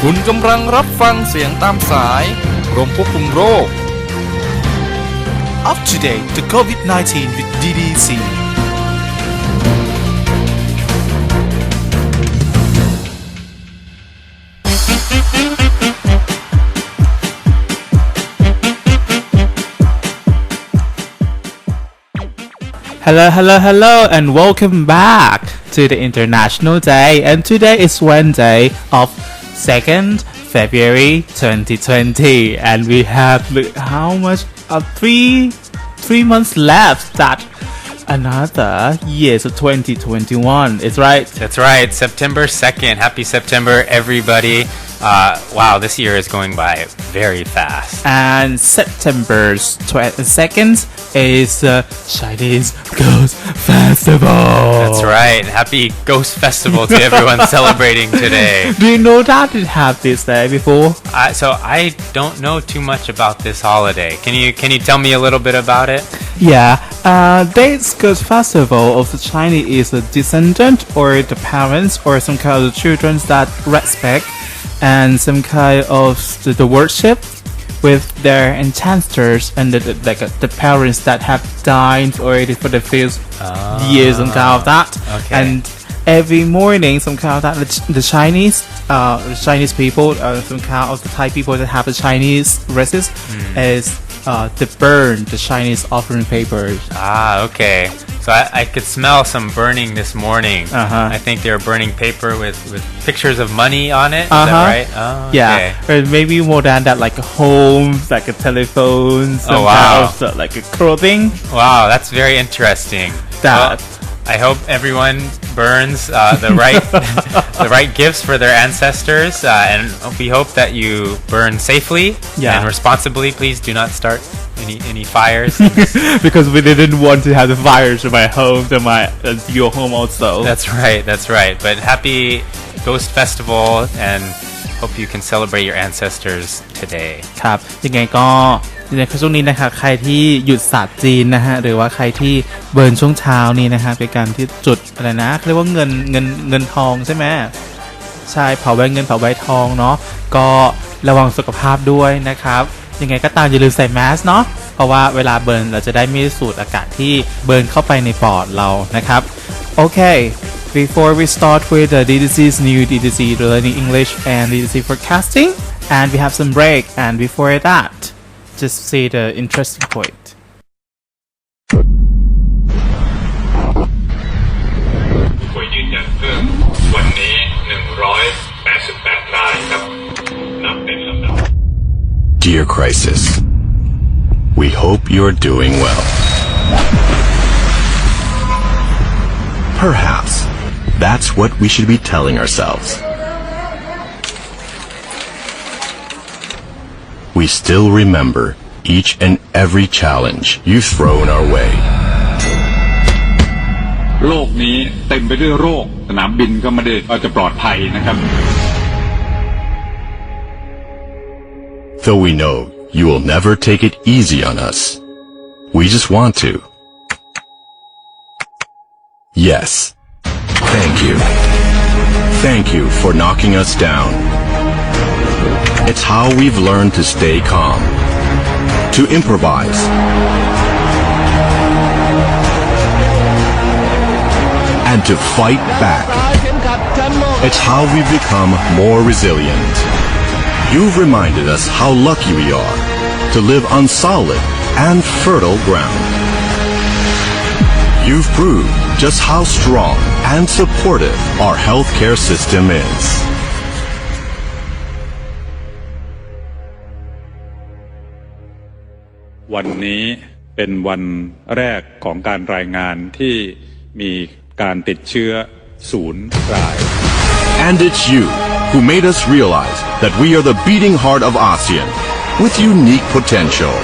คุณกำลังรับฟังเสียงตามสายกรมควบคุมโรค Up to date, the COVID 19 with DDC. Hello, hello, hello, and welcome back to the International Day. And today is Wednesday of 2nd February 2020, and we have look how much of three three months left that another year so 2021 It's right. That's right, September 2nd. Happy September, everybody. Uh, wow, this year is going by very fast. And September's 22nd is the Chinese Ghost Festival. That's right. Happy Ghost Festival to everyone celebrating today. Do you know that it have this day before? Uh, so I don't know too much about this holiday. Can you can you tell me a little bit about it? Yeah, uh, this Ghost Festival of the Chinese is a descendant or the parents or some kind of the children that respect and some kind of the, the worship with their ancestors and the, the, like uh, the parents that have died already for the few years and kind of that. okay. And every morning, some kind of that the, the Chinese, uh, the Chinese people, uh, some kind of the Thai people that have the Chinese races is uh, to burn the Chinese offering papers. Ah, okay. So I, I could smell some burning this morning. Uh-huh. I think they were burning paper with, with pictures of money on it. Is Uh-huh. that right? Oh, Yeah, okay. or maybe more than that, like a homes, like a telephone, some Oh, wow. of, uh, like a clothing. Wow, that's very interesting. That- Well, I hope everyone burns uh, the right the right gifts for their ancestors, uh, and we hope that you burn safely Yeah. and responsibly. Please do not start any any fires. because we didn't want to have the fires in my home, to my uh, your home also. that's right. That's right. But happy Ghost Festival, and hope you can celebrate your ancestors today. ครับยังไงก็ในช่วงนี้นะครับใครที่หยุดศาสตร์จีนนะฮะหรือว่าใครที่เบิร์นช่วงเช้านี้นะฮะเป็นการที่จุดอะไรนะเขาเรียกว่าเงินเงินเงินทองใช่ไหมใช่เผาใบเงินเผาใบทองเนาะก็ระวังสุขภาพด้วยนะครับ ยังไงก็ตามอย่าลืมใส่แมสเนาะเพราะว่าเวลาเบิร์นเราจะได้ไม่สูดอากาศที่เบิร์นเข้าไปในปอดเรานะครับโอเค Before we start with uh, the DDC's new DDC Learning English and DDC Forecasting, and we have some break, and before that, just see the interesting point. Dear Crisis, we hope you're doing well. Perhaps that's what we should be telling ourselves. We still remember each and every challenge you've thrown our way. โลกนี้เต็มไปด้วยโรค สนามบินก็ไม่ได้ว่าจะปลอดภัยนะครับ Though we know you will never take it easy on us, we just want to. Yes. Thank you. Thank you for knocking us down. It's how we've learned to stay calm, to improvise, and to fight back. It's how we've become more resilient. You've reminded us how lucky we are to live on solid and fertile ground. You've proved just how strong and supportive our healthcare system is. วันนี้เป็นวันแรกของการรายงานที่มีการติดเชื้อศูนย์ราย And it's you who made us realize that we are the beating heart of ASEAN with unique potential.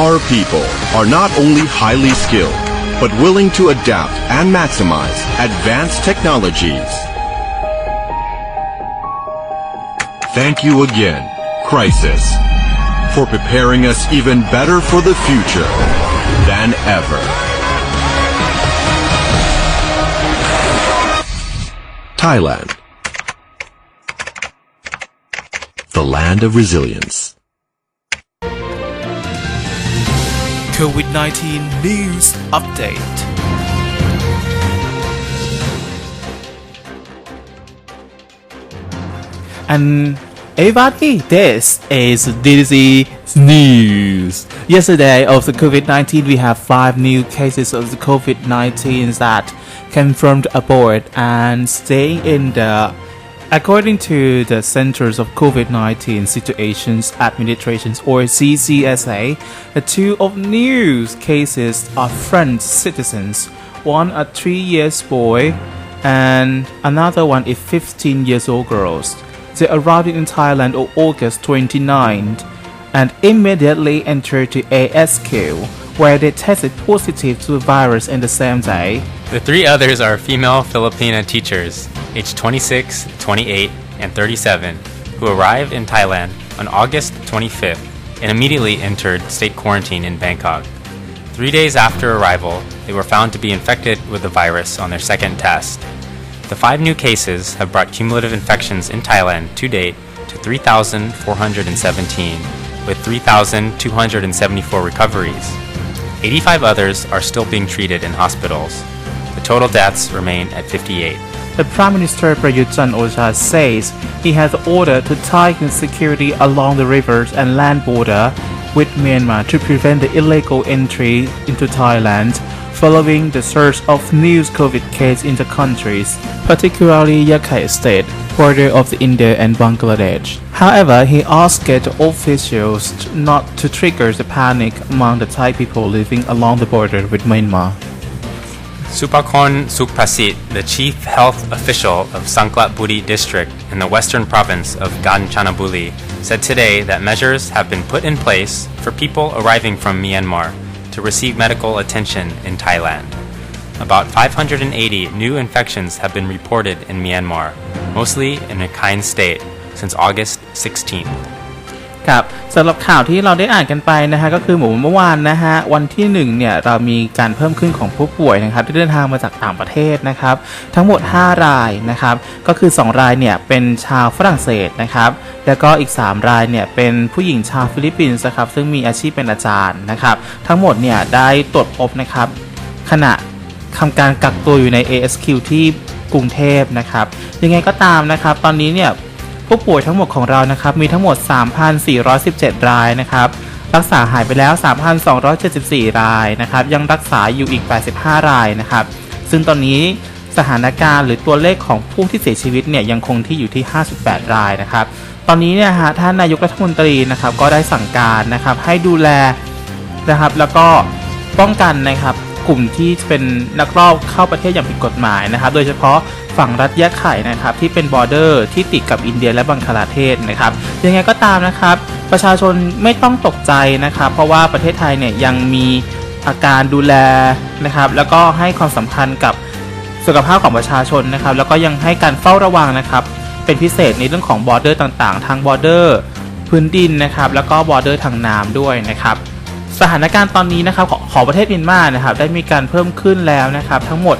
Our people are not only highly skilled, but willing to adapt and maximize advanced technologies. Thank you again, Crisis, for preparing us even better for the future than ever. Thailand. The land of resilience. COVID 19 News Update And everybody, this is DDC News. Yesterday of the COVID-19, we have five new cases of the COVID-19 that confirmed aboard and staying in the According to the Centers of COVID-19 Situations Administrations or CCSA, the two of new cases are French citizens, one a three years boy and another one is 15 years old girls. They arrived in Thailand on August 29th and immediately entered to ASQ, where they tested positive to the virus in the same day. The three others are female Filipina teachers, aged 26, 28, and 37, who arrived in Thailand on August 25th and immediately entered state quarantine in Bangkok. Three days after arrival, they were found to be infected with the virus on their second test. The five new cases have brought cumulative infections in Thailand to date to 3,417, with 3,274 recoveries. 85 others are still being treated in hospitals. The total deaths remain at 58. The Prime Minister Prayut Chan-o-cha says he has ordered to tighten security along the rivers and land border with Myanmar to prevent the illegal entry into Thailand following the surge of new COVID cases in the countries, particularly Yakai State, border of India and Bangladesh. However, he asked officials not to trigger the panic among the Thai people living along the border with Myanmar. Supakon Sukprasit, the chief health official of Sangklat district in the western province of Kanchanaburi, said today that measures have been put in place for people arriving from Myanmar to receive medical attention in Thailand. About 580 new infections have been reported in Myanmar, mostly in Rakhine State, since August 16th. ครับสำหรับข่าวที่เราได้อ่านกันไปนะฮะก็คือหมูเมื่อวานนะฮะวันที่หนึ่งเนี่ยเรามีการเพิ่มขึ้นของผู้ป่วยนะครับที่เดินทางมาจากต่างประเทศนะครับทั้งหมด 5 รายนะครับก็คือ 2 รายเนี่ยเป็นชาวฝรั่งเศสนะครับแล้วก็อีก 3 รายเนี่ยเป็นผู้หญิงชาวฟิลิปปินส์นะครับซึ่งมีอาชีพเป็นอาจารย์นะครับทั้งหมดเนี่ยได้ตรวจพบนะครับขณะทำการกักตัวอยู่ใน ASQ ที่กรุงเทพนะครับยังไงก็ตามนะครับตอนนี้เนี่ย ผู้ป่วยทั้งหมดของเรานะครับมีทั้งหมด 3,417 รายนะครับรักษาหายไปแล้ว 3,274 รายนะครับยังรักษาอยู่อีก 85 รายนะครับซึ่งตอนนี้สถานการณ์หรือตัวเลขของผู้ที่เสียชีวิตเนี่ยยังคงที่อยู่ที่ 58 รายนะครับตอนนี้เนี่ยฮะท่านนายกรัฐมนตรีนะครับก็ได้สั่งการนะครับให้ดูแลนะครับแล้วก็ป้องกันนะครับ กลุ่มที่เป็นนักลอบเข้าประเทศอย่างผิดกฎหมายนะครับ โดยเฉพาะฝั่งรัฐยะไข่นะครับที่เป็นบอร์เดอร์ที่ติดกับอินเดียและบังคลาเทศนะครับ ยังไงก็ตามนะครับ ประชาชนไม่ต้องตกใจนะครับ เพราะว่าประเทศไทยเนี่ยยังมีอาการดูแลนะครับ แล้วก็ให้ความสำคัญกับสุขภาพของประชาชนนะครับ แล้วก็ยังให้การเฝ้าระวังนะครับ เป็นพิเศษในเรื่องของบอร์เดอร์ต่างๆ ทางบอร์เดอร์พื้นดินนะครับ แล้วก็บอร์เดอร์ทางน้ำด้วยนะครับ สถานการณ์ตอนนี้นะครับของของประเทศอินมานะครับได้มีการเพิ่มขึ้นแล้วนะครับทั้งหมด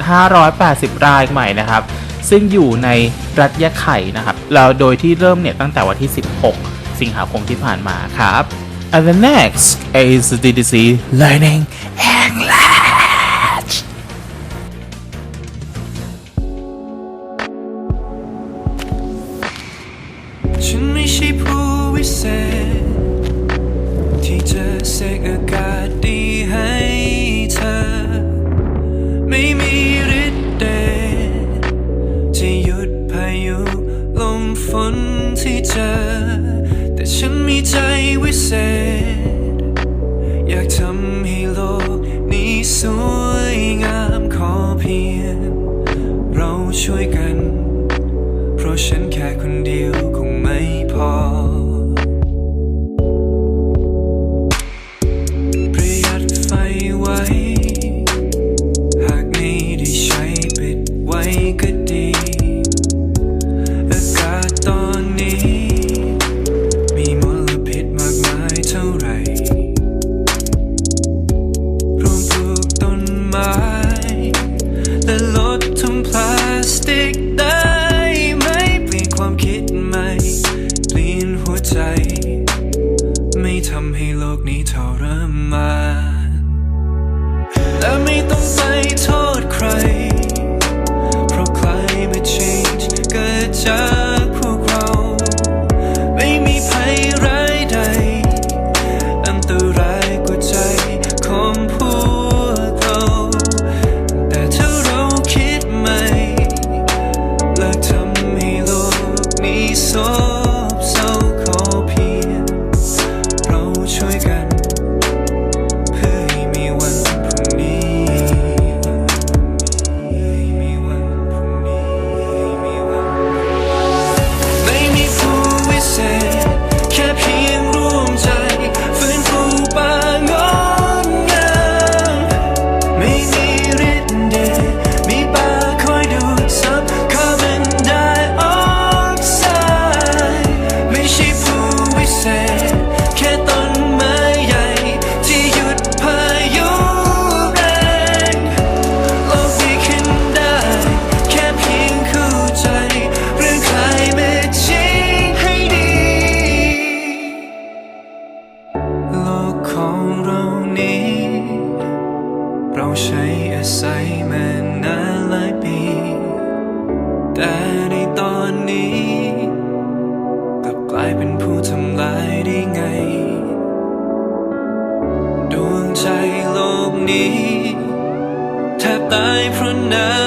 580 รายใหม่นะครับ ซึ่งอยู่ในรัฐยะไข่นะครับแล้วโดยที่เริ่มเนี่ยตั้งแต่วันที่ 16 สิงหาคมที่ผ่านมาครับ and the next is DDC Learning English ช่วยกัน เพราะฉันแค่คนเดียวคง ผู้ทำลายได้ไง ดวงใจโลกนี้ แทบตายเพราะน้ำ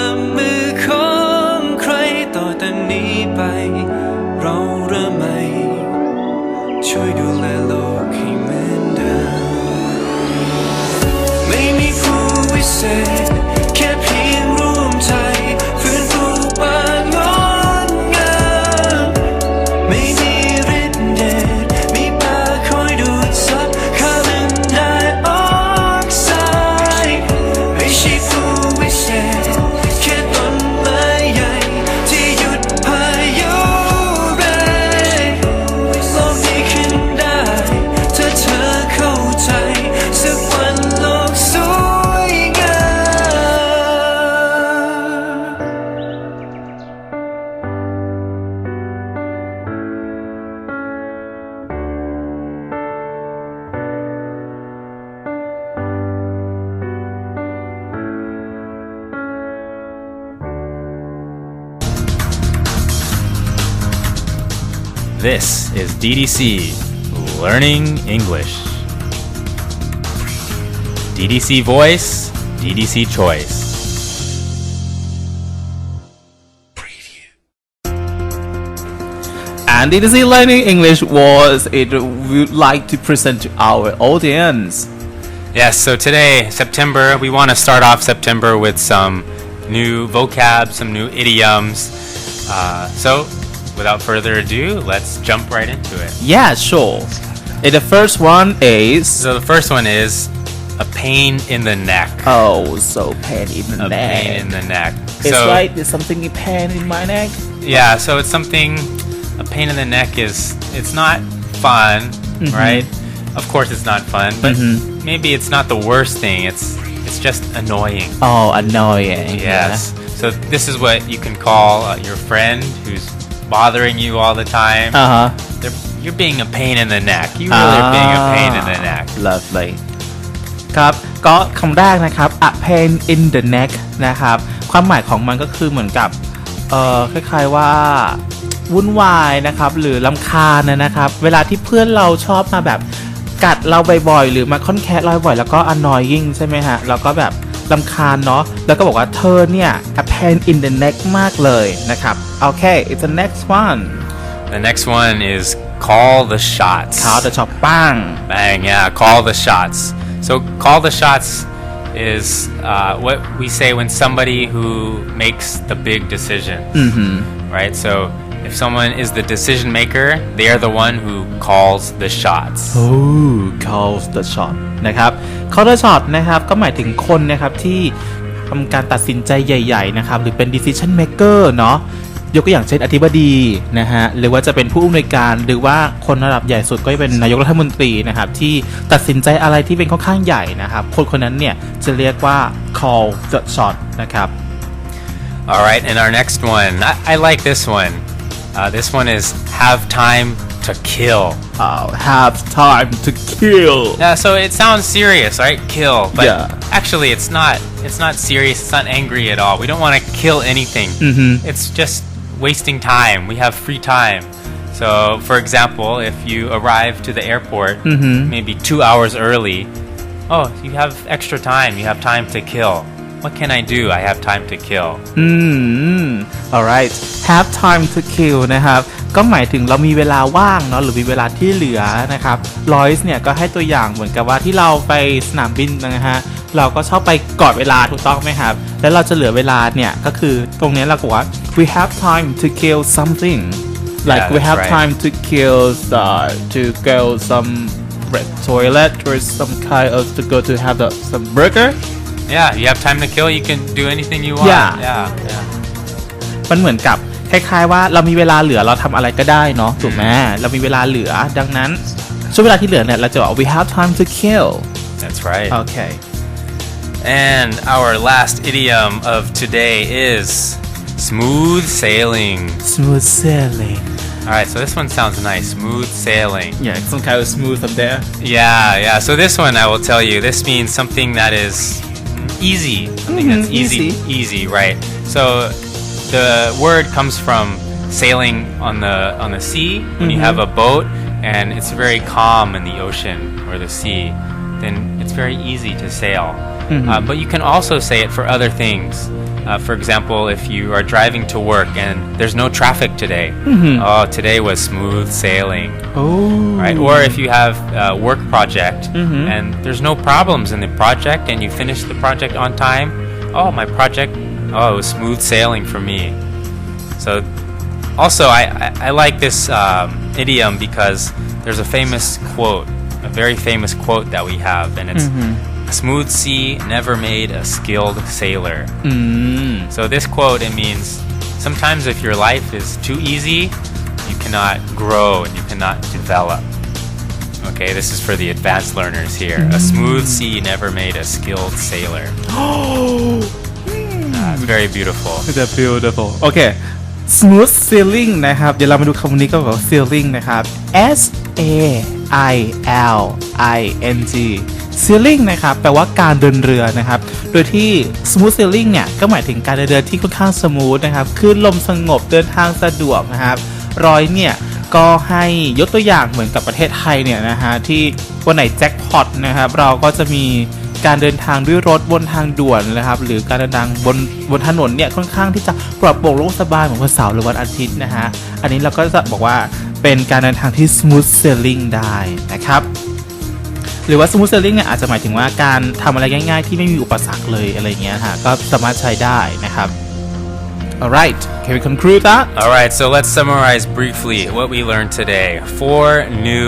DDC Learning English. DDC Voice, DDC Choice. And DDC Learning English was it would like to present to our audience. Yes, so today, September, we want to start off September with some new vocab, some new idioms. Uh, so, without further ado, let's jump right into it. Yeah, sure. And the first one is So, the first one is a pain in the neck. oh, so pain in the A neck. pain in the neck. It's so, like there's something a pain in my neck. Yeah, so it's something. A pain in the neck is it's not fun, mm-hmm. right? Of course, it's not fun, but mm-hmm. maybe it's not the worst thing. It's it's just annoying. Oh, annoying. Yes. So this is what you can call uh, your friend who's bothering you all the time. Uh huh. They're, you're being a pain in the neck. You really are being a pain in the neck. Lovely ครับ ก็คำแรกนะครับ a pain in the neck นะครับ ความหมายของมันก็คือเหมือนกับ เอ่อ คล้ายๆว่าวุ่นวายนะครับ หรือลำคาญนะนะครับ เวลาที่เพื่อนเราชอบมาแบบกัดเราบ่อยๆ หรือมาค่อนแคะเราบ่อยๆแล้วก็ annoying ใช่ไหมฮะ แล้วก็แบบ ลำคาญเนาะ แล้วก็บอกว่าเธอเนี่ย a pain in the neck มากเลยนะครับ โอเค it's the next one The next one is call the shots. เขาจะชอบป้าง Bang, yeah, call the shots. So, call the shots is uh, what we say when somebody who makes the big decision. Right? So, if someone is the decision maker, they are the one who calls the shots. Oh calls the shot นะครับ Call shot นะครับก็หมายถึงคนนะครับที่ทำการตัดสินใจใหญ่ ๆ นะครับ หรือเป็น decision maker เนาะยกตัวอย่างเช่นอธิบดีนะฮะหรือว่าจะเป็นผู้อำนวยการหรือว่าคนระดับใหญ่สุดก็จะเป็นนายกรัฐมนตรีนะครับที่ตัดสินใจอะไรที่เป็นค่อนข้างใหญ่นะครับ คนคนนั้นเนี่ยจะเรียกว่า call the shot นะครับ All right, and our next one, I, I like this one. Uh, this one is have time to kill. I'll have time to kill Yeah, so it sounds serious, right? Kill, but Yeah. actually, it's not. It's not serious. It's not angry at all. We don't want to kill anything. It's just wasting time. We have free time. So, for example, if you arrive to the airport maybe two hours early, oh, you have extra time. You have time to kill. What can I do? I have time to kill. อืม alright have time to kill นะครับ ก็หมายถึงเรามีเวลาว่างเนาะหรือมีเวลาที่เหลือนะครับ Lois เนี่ยก็ให้ตัวอย่างเหมือนกับว่าที่เราไปสนามบินนะฮะเราก็ชอบไปก่อนเวลาถูกต้องไหมครับ แล้วเราจะเหลือเวลาเนี่ยก็คือตรงเนี้ยเราบอกว่า we have time to kill something like Yeah, we that's have right. time to kill uh, to go some red toilet or some kind of to go to have the, some burger Yeah, you have time to kill. You can do anything you want. Yeah. yeah. yeah. มันเหมือนกับค ล้ายๆว่าเรามีเวลาเหลือเราทำอะไรก็ได้เนาะถูกไหมเรามีเวลาเหลือดังนั้นช่วงเวลาที่เหลือเนี่ยเราจะบอก we have time to kill That's right. โอเค And our last idiom of today is smooth sailing. smooth sailing All right, so this one sounds nice. Smooth sailing. yeah some kind of smooth up there Yeah, yeah. So this one, I will tell you, this means something that is easy. Something that's Mhm, easy, easy. easy, right? So the word comes from sailing on the on the sea. When you have a boat and it's very calm in the ocean or the sea, then it's very easy to sail. Uh, but you can also say it for other things. Uh, for example, if you are driving to work and there's no traffic today, oh, today was smooth sailing oh right? Or if you have a work project and there's no problems in the project and you finish the project on time, oh, my project, oh, it was smooth sailing for me. So, also, I, I, I like this um, idiom because there's a famous quote, a very famous quote that we have, and it's a smooth sea never made a skilled sailor. So, this quote, it means sometimes if your life is too easy, you cannot grow and you cannot develop. Okay, this is for the advanced learners here. A smooth sea never made a skilled sailor. Ah, it's very beautiful. the beautiful โอเค smooth sailing นะครับ เดี๋ยวเรามาดูคำนี้ก็แบบ sailing นะครับ S A I L I N G sailing นะครับ แปลว่าการเดินเรือนะครับ โดยที่ smooth sailing เนี่ย ก็หมายถึงการเดินเรือที่ค่อนข้างสมูทนะครับคลื่นลมสงบเดินทางสะดวกนะครับร้อยเนี่ย ก็ให้ยกตัวอย่างเหมือนกับประเทศไทยเนี่ยนะฮะที่วันไหนแจ็คพอตนะครับ เราก็จะมี การเดินทางด้วยรถบนทางด่วนนะครับ หรือการเดินทางบนบนถนนเนี่ยค่อนข้างที่จะปลอดโปร่งโล่งสบายเหมือนวันเสาร์หรือวันอาทิตย์นะฮะอันนี้เราก็จะบอกว่าเป็นการเดินทางที่ smooth sailing ได้นะครับหรือว่า smooth sailing เนี่ยอาจจะหมายถึงว่าการทำอะไรง่ายๆ ที่ไม่มีอุปสรรคเลยอะไรเงี้ยฮะก็สามารถใช้ได้นะครับ alright can we conclude that All right, so let's summarize briefly what we learned today. Four new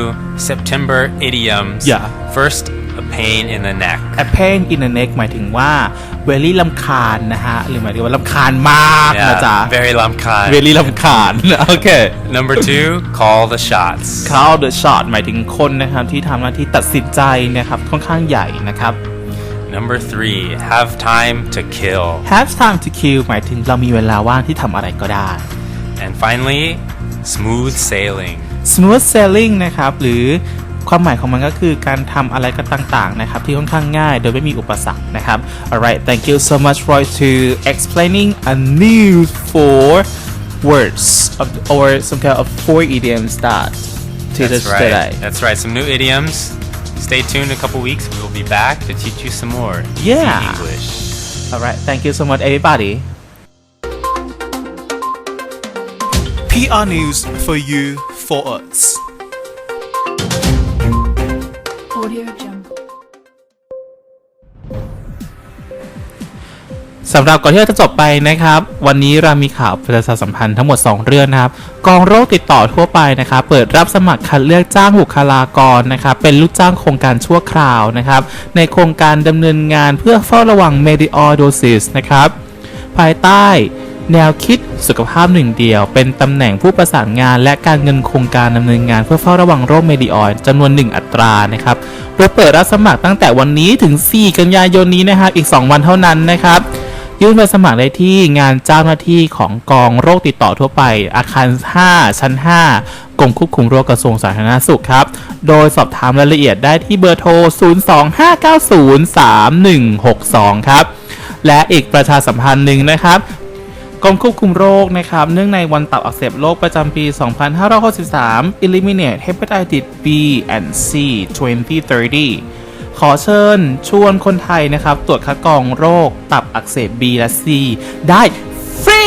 September idioms. Yeah. First, a pain in the neck. a pain in the neck หมายถึงว่า very ลำคาญนะฮะ หรือหมายถึงว่าลำคาญมากนะจ๊ะ Yeah, very lamkai. very ลำคาญโอเค Number two, call the shots. call the shot หมายถึงคนนะครับที่ทำหน้าที่ตัดสินใจนะครับค่อนข้างใหญ่นะครับ Number three, have time to kill. have time to kill หมายถึงเรามีเวลาว่างที่ทำอะไรก็ได้ And finally, smooth sailing. smooth sailing นะครับ หรือ ความหมายของมันก็คือการทำอะไรก็ต่างๆนะครับที่ค่อนข้างง่ายโดยไม่มีอุปสรรคนะครับ alright thank you so much Roy to explaining a new four words of, or some kind of four idioms that teach us That's right. today That's right. Some new idioms. Stay tuned in a couple weeks. We will be back to teach you some more easy Yeah. English. alright thank you so much everybody PR news for you, for us. Audio Jungle. สำหรับก่อนที่เราจะจบไปนะครับ วันนี้เรามีข่าวประชาสัมพันธ์ทั้งหมด 2 เรื่องนะครับ กองโรคติดต่อทั่วไปนะครับ เปิดรับสมัครคัดเลือกจ้างบุคลากรนะครับ เป็นลูกจ้างโครงการชั่วคราวนะครับ ในโครงการดำเนินงานเพื่อเฝ้าระวัง Mediodosis นะครับ ภายใต้ แนวคิดสุขภาพหนึ่งเดียว เป็นตำแหน่งผู้ประสานงาน และการเงินโครงการดำเนินงานเพื่อเฝ้าระวังโรคเมดิออยจำนวน 1 อัตรานะครับโดยเปิดรับสมัครตั้งแต่วันนี้ถึง 4 กันยายนนี้นะครับอีก 2 วันเท่านั้นนะครับยื่นใบสมัครได้ที่งานเจ้าหน้าที่ของกองโรคติดต่อทั่วไป อาคาร 5 ชั้น 5 กรมควบคุมโรคกระทรวงสาธารณสุขครับ โดยสอบถามรายละเอียดได้ที่เบอร์โทร 025903162 ครับ และอีกประชาสัมพันธ์หนึ่งนะครับ กรมควบคุมโรคนะครับเนื่องในวันตับอักเสบโรคประจำปี 2563 Eliminate Hepatitis B and C 2030 ขอเชิญชวนคนไทยนะครับ ตรวจคัดกรองโรคตับอักเสบ B และ C ได้ฟรี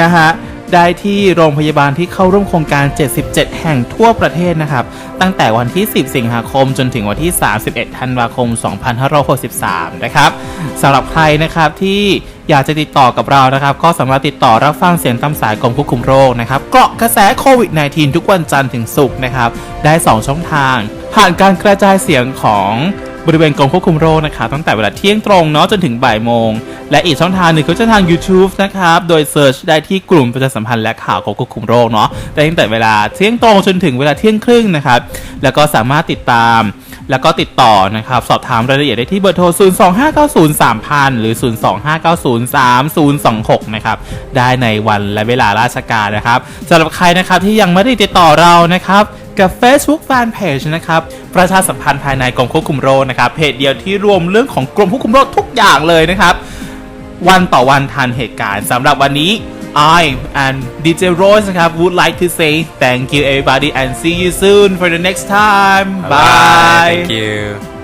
นะฮะได้ที่โรงพยาบาลที่เข้าร่วมโครงการ 77 แห่งทั่วประเทศนะครับ ตั้งแต่วันที่ 10 สิงหาคมจนถึงวันที่ 31 ธันวาคม 2563 นะครับสำหรับใครนะครับที่ อยากจะติดต่อกับเรานะครับ ก็สามารถติดต่อรับฟังเสียงตามสายกรมควบคุมโรคนะครับเกาะกระแสโควิด -19 ทุกวันจันทร์ถึงศุกร์นะครับ ได้ 2 ช่องทาง ผ่านการกระจายเสียงของบริเวณกรมควบคุมโรคนะครับตั้งแต่เวลาเที่ยงตรงเนาะจนถึงบ่ายโมง และอีกช่องทางหนึ่งก็จะทาง YouTube นะครับ โดยเซิร์ชได้ที่กลุ่มประชาสัมพันธ์และข่าวกรมควบคุมโรคเนาะได้ตั้งแต่เวลาเที่ยงตรงจนถึงเวลาเที่ยงครึ่งนะครับ แล้วก็สามารถติดตาม แล้วก็ติดต่อนะครับ สอบถามรายละเอียดได้ที่เบอร์โทร 025903000 หรือ 025903026 นะครับ ได้ในวันและเวลาราชการนะครับสำหรับใครนะครับที่ยังไม่ได้ติดต่อเรานะครับกับ Facebook Fanpage นะครับ ประชาสัมพันธ์ภายในกรมควบคุมโรคนะครับ เพจเดียวที่รวมเรื่องของกรมควบคุมโรคทุกอย่างเลยนะครับ วันต่อวันทันเหตุการณ์สำหรับวันนี้ I and DJ Rose นะครับ would like to say thank you everybody and see you soon for the next time bye Thank you.